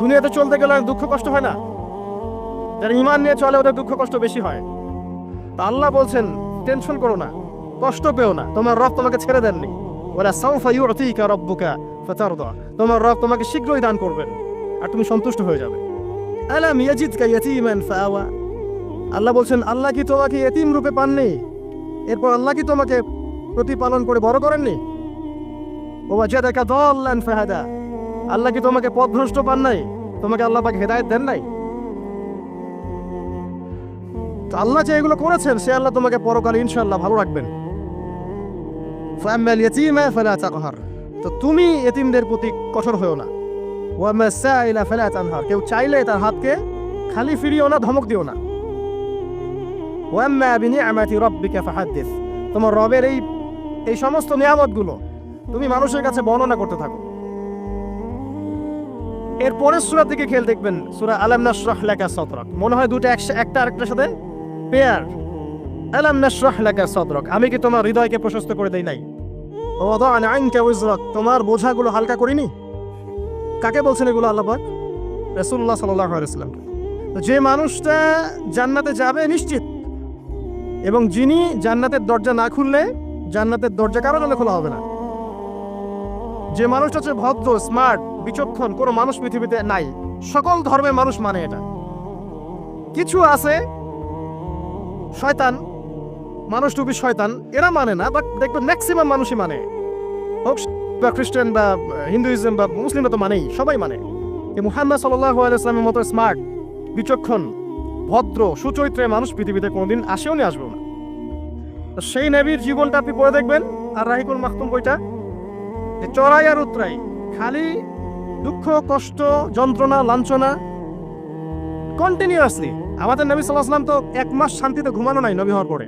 দুনিয়াতে চলতে গেলে অনেক দুঃখ কষ্ট হয় না? যারা ইমান নিয়ে চলে, ওদের দুঃখ কষ্ট বেশি হয়। তা আল্লাহ বলছেন, টেনশন করো না, কষ্ট পেও না। তোমার রব তোমাকে ছেড়ে দেননি। ওরা সাউফা ইউতিকা রব্বুকা ফাতারদা। তোমার রব তোমাকে শীঘ্রই দান করবেন, আর তুমি সন্তুষ্ট হয়ে যাবে। আলাম ইয়াজিদকা ইয়াতীমান ফাআওয়া আল্লাহ বলছেন, আল্লাহ কি তোমাকে এতিম রূপে পাননি? এরপর আল্লাহ কি তোমাকে প্রতিপালন করে বড় করেননি? ও ওয়াজাদাকা দাল্লান ফাহাদা। আল্লাহ কি তোমাকে পথভ্রষ্ট পান নাই? তোমাকে আল্লাহ পাকে হেদায়ত দেন নাই? আল্লাহ যে এগুলো করেছেন, সে আল্লাহ তোমাকে পরকালে ইনশাআল্লাহ ভালো রাখবেন। ফাম্মাল ইয়াতীমা ফালা তাকহার। তো তুমি এতিমদের প্রতি কঠোর হয়েও না। ওয়ামা সাইলা ফালা তানহার। কেউ চাইলে তার হাতকে খালি ফিরিও না, ধমক দিও না। ওয়াম্মা বিনিআমাতি রাব্বিকা ফাহাদ্দিস। তোমার রবের এই এই সমস্ত নিয়ামতগুলো তুমি মানুষের কাছে বর্ণনা করতে থাকো। এর পরের সূরার দিকে খেয়াল দেখবেন। সুরা আলাম নাশরাহ লাকা সাদরাক। মনে হয় দুটো একটা আরেকটার সাথে পেয়ার আলাম নাশরাহ লাকা সাদরাক। আমি কি তোমার হৃদয়কে প্রশস্ত করে দেই নাই? ওয়াদানা আনকা উজরাক। তোমার বোঝাগুলো হালকা করিনি? কাকে বলছেন এগুলো আল্লাহ আলাইহি ওয়াসাল্লাম। যে মানুষটা জান্নাতে যাবে নিশ্চিত। এবং যিনি জান্নাতের দরজা না খুললে জান্নাতের দরজা কারও জন্য খোলা হবে না। যে মানুষটা হচ্ছে ভদ্র স্মার্ট বিচক্ষণ, কোনো মানুষ পৃথিবীতে নাই। সকল ধর্মের মানুষ মানে এটা। কিছু আছে, শয়তান, মানুষ টুপি শয়তান, এরা মানে না বাট দেখবেন ম্যাক্সিমাম মানুষই মানে। হোক, বা খ্রিস্টান, বা হিন্দুইজম, বা মুসলিমরা তো মানেই, সবাই মানে। এই মুহাম্মদ সাল্লাহ আলাইসলামের মতো স্মার্ট বিচক্ষণ, ভদ্র, সুচরিত্রের মানুষ পৃথিবীতে কোনোদিন আসেও নি, আসবেও না। সেই নবীর জীবনটা আপনি পড়ে দেখবেন, আর রাহিকুল মাহতুম বইটা চড়াই আর উতরাই, খালি দুঃখ, কষ্ট, যন্ত্রণা, লাঞ্ছনা। কন্টিনিউয়াসলি আমাদের নবী সাল্লাহ আসলাম তো এক মাস শান্তিতে ঘুমানো নাই নবী হওয়ার পরে।